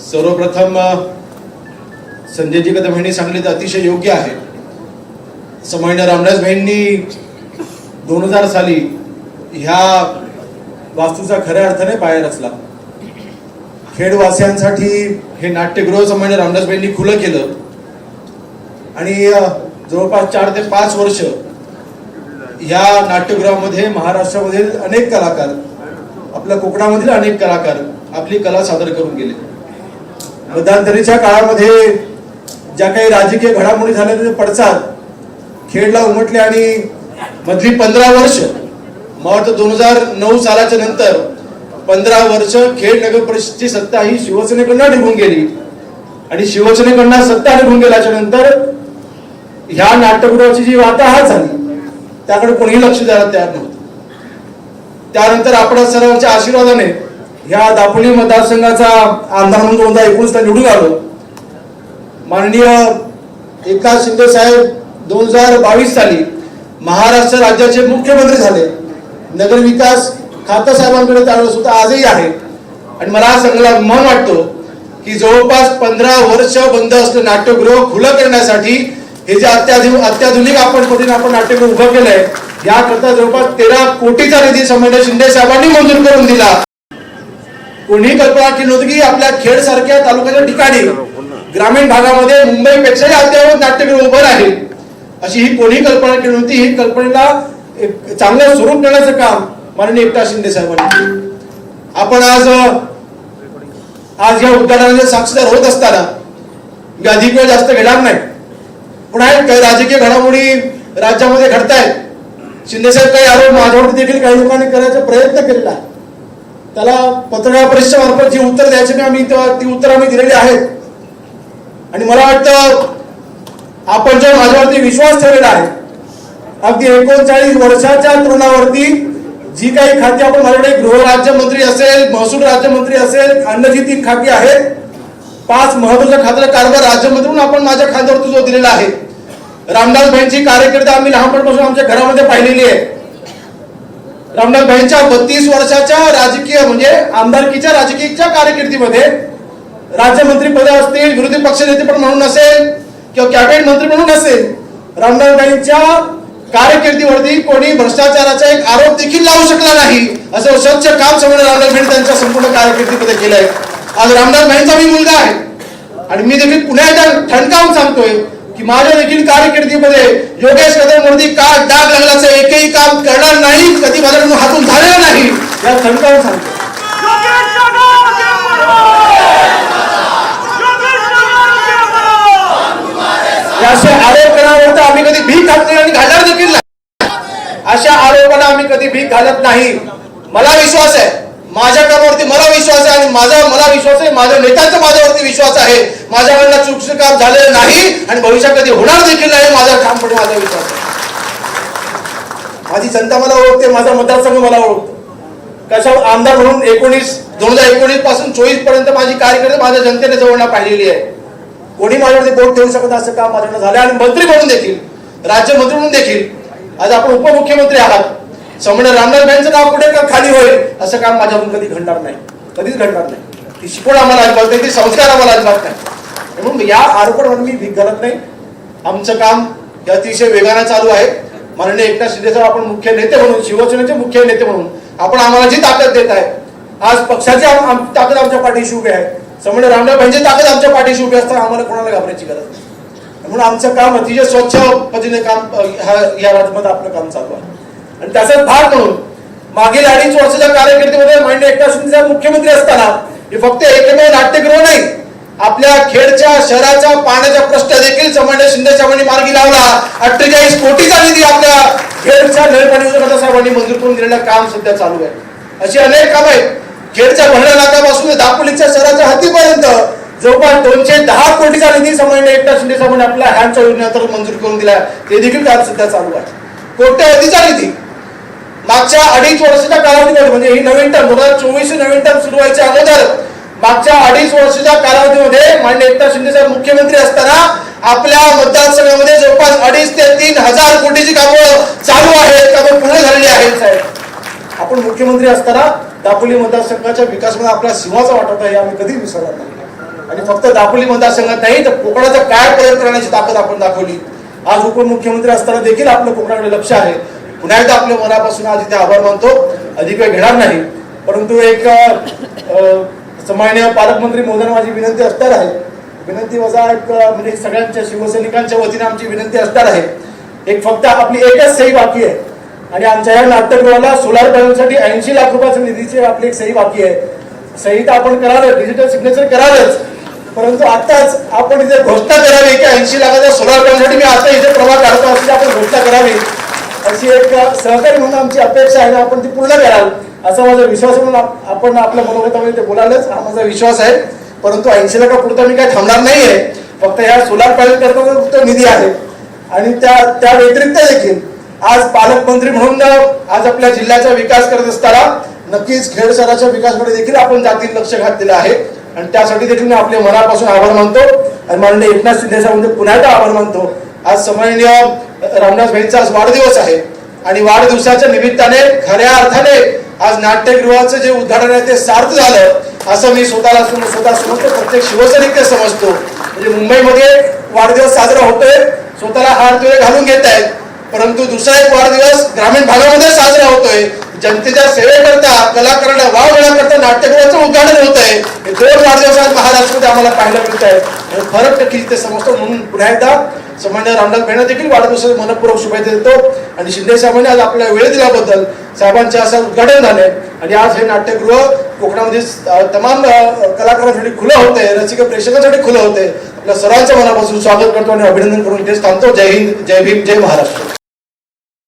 सर्वप्रथम संजयजी कदम यांनी सांगले तर अतिशय योग्य आहे. समान्य रामदास भाईंनी दोन हजार साली ह्या वास्तूचा खऱ्या अर्थाने पाया रचला. खेडवासियांसाठी हे नाट्यगृह सामान्य रामदासबाईंनी खुलं केलं. आणि जवळपास चार ते पाच वर्ष या नाट्यगृहामध्ये महाराष्ट्रामधील अनेक कलाकार आपल्या कोकणामधील अनेक कलाकार आपली कला सादर करून गेले. मध्यंतरीच्या काळामध्ये ज्या काही राजकीय घडामोडी झाल्या त्याचे पडसाद खेडला उमटले आणि मधली पंधरा वर्ष मला वाटतं दोन हजार नऊ सालाच्या नंतर पंधरा वर्ष खेड नगर परिषदची सत्ता ही शिवसेनेकडनं निघून गेली. आणि शिवसेनेकडनं सत्ता निघून गेल्याच्यानंतर ह्या नाट्यगृहाची जी वाताहात झाली त्याकडे कोणीही लक्ष द्यायला तयार नव्हतं. त्यानंतर आपण सर्वांच्या आशीर्वादाने ह्या दापोली मतदारसंघाचा आमदार म्हणून दोन हजार एकोणीसला निवडून आलो. माननीय एकनाथ शिंदे साहेब दोन हजार बावीस साली महाराष्ट्र राज्याचे मुख्यमंत्री झाले. नगरविकास खातं साहेबांकडे त्यावेळेस सुद्धा आजही आहे. आणि मला सगळ्याला मन वाटतो की जवळपास पंधरा वर्ष बंद असलेलं नाट्यगृह खुलं करण्यासाठी हे जे अत्याधुनिक अत्याधुनिक आपण पद्धतीने आपण नाट्यगृह उभं केलंय याकरता जवळपास तेरा कोटीचा निधी संबंध शिंदे साहेबांनी मंजूर करून दिला. कोणी कल्पना केली नव्हती की आपल्या खेड सारख्या तालुक्याच्या ठिकाणी ग्रामीण भागामध्ये मुंबईपेक्षाही अद्ययावत नाट्यगृह उभं राहील. अशी ही कोणी कल्पना केली नव्हती. ही कल्पनेला एक चांगलं स्वरूप देण्याचं काम माननीय एकनाथ शिंदे साहेबांनी आपण आज आज या उद्घाटनाचे साक्षीदार होत असताना मी अधिक वेळ जास्त घेणार नाही. पण आहेत काही राजकीय घडामोडी राज्यामध्ये घडतायत. शिंदेसाहेब काही आरोप माझ्यावरती देखील काही लोकांनी करायचा प्रयत्न केलेला आहे. त्याला पत्रकार परिषदेच्या मार्फत जी उत्तर द्यायची मी आम्ही ती उत्तर आम्ही दिलेली आहेत. आणि मला वाटतं आपण जो माझ्यावरती विश्वास ठेवलेला आहे अगदी एकोणचाळीस वर्षाच्या तरुणावरती जी काही खाती आपण माझ्याकडे गृहराज्यमंत्री असेल महसूल राज्यमंत्री असेल अन्न जी तीन खाती आहेत पाच महत्त्वाच्या खात्याला कारभार राज्यमंत्री म्हणून आपण माझ्या खात्यावरती जो दिलेला आहे. रामदास भाईंची कार्यकर्ता आम्ही लहानपणापासून आमच्या घरामध्ये पाहिलेली आहे. रामदास भाईंच्या बत्तीस वर्षाच्या राजकीय म्हणजे आमदारकीच्या राजकीयच्या कारकिर्दीमध्ये राज्यमंत्री पद असतील विरोधी पक्षनेते पण म्हणून असेल किंवा कॅबिनेट मंत्री म्हणून असेल रामदास भाईंच्या कारकिर्दीवरती कोणी भ्रष्टाचाराचा एक आरोप देखील लावू शकला नाही असं स्वच्छ काम समोर रामदासबाईं भाई त्यांच्या संपूर्ण कारकिर्दीमध्ये केलंय. आज रामदासबाईंचा मी मुलगा आहे. आणि मी देखील पुन्हा एकदा ठणकावून सांगतोय की माझ्या देखील कारकिर्दीमध्ये योगेश कदमवरती का डाग लागल्याचं एकही काम करणार नाही कधी माझ्याकडून हातून झालेलं नाही या ठणकावून सांगतो. असे आरोप करावर तर आम्ही कधी भीक घातली आणि घालणार देखील नाही. अशा आरोपाला आम्ही कधी भीक घालत नाही. मला विश्वास आहे माझ्या कामावरती मला विश्वास आहे आणि माझा विश्वास आहे माझ्या नेत्यांचा माझ्यावरती विश्वास आहे. माझ्याकडनं चुकचं काम झालेलं नाही आणि भविष्यात कधी होणार देखील नाही माझा काम पण माझा विश्वास आहे. माझी जनता मला ओळखते माझा मतदारसंघ मला ओळखतो. कशा आमदार म्हणून एकोणीस दोन हजार एकोणीसपासून चोवीसपर्यंत माझी कार्यकर्ते माझ्या जनतेने जवळ पाहिलेली आहे. कोणी माझ्यावरती बोट ठेवू शकत असं काम माझ्याकडे झालं आणि मंत्री म्हणून देखील राज्यमंत्री म्हणून देखील आज आपण उपमुख्यमंत्री आहात. समोर रामदास भाईंचं नाव कुठे का खाली होईल असं काम माझ्याकडून कधी घडणार नाही. कधीच घडणार नाही. ती शिकवण आम्हाला अजिबात नाही ती संस्कार आम्हाला अजिबात नाही म्हणून या आरोपांवर मी भीक घालत नाही. आमचं काम हे अतिशय वेगानं चालू आहे. माननीय एकनाथ शिंदे साहेब आपण मुख्य नेते म्हणून शिवसेनेचे मुख्य नेते म्हणून आपण आम्हाला जी ताकद देत आहे आज पक्षाची ताकद आमच्या पाठीशी उभी आहे. समोर रामदास भाईंची ताकद आमच्या पाठीशी उभी असताना आम्हाला कोणाला घाबरायची गरज नाही. म्हणून आमचं काम अतिशय स्वच्छ पद्धतीने काम या राज्यामध्ये आपलं काम चालू आहे. आणि त्याचाच भाग म्हणून मागील अडीच वर्षाच्या कार्यकर्तेमध्ये मान्य एकनाथ शिंदे साहेब मुख्यमंत्री असताना हे फक्त एकमेव नाट्यगृह नाही आपल्या खेडच्या शहराच्या पाण्याचा प्रश्न देखील समन्वय शिंदे साहेबांनी मार्गी लावला. अठ्ठेचाळीस कोटीचा निधी आपल्या खेडच्या नळपाणी योजना साहेबांनी मंजूर करून दिलेलं काम सध्या चालू आहे. अशी अनेक कामं आहेत. खेडच्या भंडारा नाकापासून दापोलीच्या शहराच्या हद्दीपर्यंत जवळपास दोनशे दहा कोटीचा निधी समन्वय एकनाथ शिंदे साहेबांनी आपल्या हँडच्या योजनेअंतर्गत मंजूर करून दिला ते देखील काम सध्या चालू आहे. कोट्यवधीचा निधी मागच्या अडीच वर्षाच्या कालावधीमध्ये म्हणजे ही नवीन टर्म दोन हजार चोवीस नवीन टर्म सुरू व्हायच्या अगोदर अडीच वर्षाच्या कालावधीमध्ये मान्य एकनाथ शिंदे साहेब मुख्यमंत्री असताना आपल्या मतदारसंघामध्ये जवळपास अडीच ते तीन हजार कोटीची कामं चालू आहेत कामं पूर्ण झालेली आहेत साहेब. आपण मुख्यमंत्री असताना दापोली मतदारसंघाच्या विकासामध्ये आपला सिंहाचा वाटत आहे हे आम्ही कधी विसरणार नाही. आणि फक्त दापोली मतदारसंघात नाही तर कोकणाचा काय प्रयोग करण्याची ताकद आपण दाखवली. आज उपमुख्यमंत्री असताना देखील आपलं कोकणाकडे लक्ष आहे. पुन्हा एकदा आपल्या मनापासून आज इथे आभार मानतो. अधिक वेळ घेणार नाही. परंतु एक अ, पालकमंत्री महोदयांना माझी विनंती असणार आहे. विनंती वजा एक म्हणजे सगळ्यांच्या शिवसैनिकांच्या वतीने आमची विनंती असणार आहे. एक फक्त आपली एकच सही बाकी आहे. आणि आमच्या या नाट्यगृहाला सोलार पॅनलसाठी ऐंशी लाख रुपयाच्या निधीची आपली एक सही बाकी आहे. सही तर आपण करालच डिजिटल सिग्नेचर करालच परंतु आताच आपण इथे घोषणा करावी की ऐंशी लाखाच्या सोलार पॅनलसाठी मी आता इथे प्रवाह काढतो अशी आपण घोषणा करावी. अशी एक सहकारी म्हणून आमची अपेक्षा आहे ना आपण ती पूर्ण कराल. असा माझा विश्वास म्हणून आपण आपल्या मनोगतामध्ये ते बोलालच. हा माझा विश्वास आहे. परंतु ऐंशी लाखापुरता मी काय थांबणार नाहीये. फक्त ह्या सोलार पॅनल करता फक्त निधी आहे. आणि त्या त्या व्यतिरिक्त देखील आज पालकमंत्री म्हणून आज आपल्या जिल्ह्याचा विकास करत असताना नक्कीच खेड शहराच्या विकासाकडे देखील आपण जातील लक्ष घातलेलं आहे. आणि त्यासाठी देखील मी आपले मनापासून आभार मानतो. आणि माननीय एकनाथ शिंदे साहेबांचे पुन्हा एकदा आभार मानतो. आज सन्माननीय रामदास भाईंचा आज वाढदिवस आहे. आणि वाढदिवसाच्या निमित्ताने खऱ्या अर्थाने आज नाट्यगृहाचं जे उद्घाटन आहे ते सार्थ झालं असं मी स्वतःला स्वतः समजतो. प्रत्येक शिवसैनिक समजतो. म्हणजे मुंबईमध्ये वाढदिवस साजरा होतोय स्वतःला हार तुरे घालून घेत आहेत. परंतु दुसरा एक वाढदिवस ग्रामीण भागामध्ये साजरा होतोय. जनतेच्या सेवेकरता कलाकारांना वाव देण्याकरता उद्घाटन होत आहे दोन वाढदिवस महाराष्ट्रामध्ये आम्हाला पाहायला मिळत आहे फरक नक्की ते समजतो. म्हणून पुन्हा एकदा सामान्य रामदास भेण देखील वाढदिवसाच्या मनपूर्वक शुभेच्छा देतो. आणि शिंदे साहेबांनी आज आपल्याला वेळ दिल्याबद्दल साहेबांचे असं उद्घाटन झाले. आणि आज हे नाट्यगृह कोकणामध्ये तमाम कलाकारांसाठी खुलं होते रसिक प्रेक्षकांसाठी खुलं होते आपल्या सर्वांच्या मनापासून स्वागत करतो आणि अभिनंदन करून इथेच थांबतो. जय हिंद जय भीम जय महाराष्ट्र.